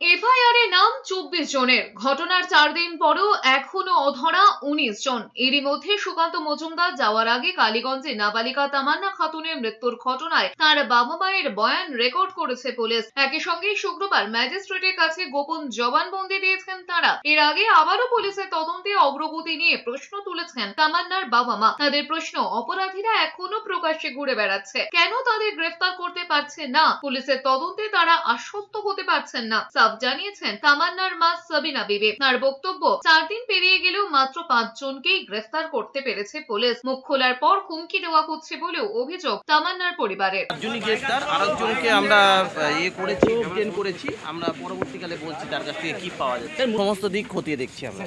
FIR এ নাম চব্বিশ জনের। ঘটনার চার দিন পরেও এখনও অধরা উনিশ জন। এরই মধ্যে সুকান্ত মজুমদার যাওয়ার আগে কালীগঞ্জে নাবালিকা তামান্না খাতুনের মৃত্যুর ঘটনায় তার বাবা মায়ের বয়ান রেকর্ড করেছে পুলিশ। একই সঙ্গে শুক্রবার ম্যাজিস্ট্রেটের কাছে গোপন জবানবন্দি দিয়েছেন তারা। এর আগে আবারও পুলিশের তদন্তে অগ্রগতি নিয়ে প্রশ্ন তুলেছেন তামান্নার বাবা মা। তাদের প্রশ্ন অপরাধীরা এখনও প্রকাশ্যে ঘুরে বেড়াচ্ছে। কেন তাদের গ্রেফতার করতে পারছে না? পুলিশের তদন্তে তারা আশ্বস্ত হতে পারছেন না। সাফ জানিয়েছেন, তামান্নার মা সাবিনা বিবে। তার বক্তব্য, চার দিন পেরিয়ে গেলেও মাত্র পাঁচ জনকেই গ্রেফতার করতে পেরেছে পুলিশ। মুখ খোলার পর হুমকি দেওয়া হচ্ছে বলেও অভিযোগ তামান্নার পরিবারের। আমরা ইয়ে আমরা পরবর্তীকালে বলছি তার কাছ থেকে কি পাওয়া যাচ্ছে। সমস্ত দিক খতিয়ে দেখছি আমরা।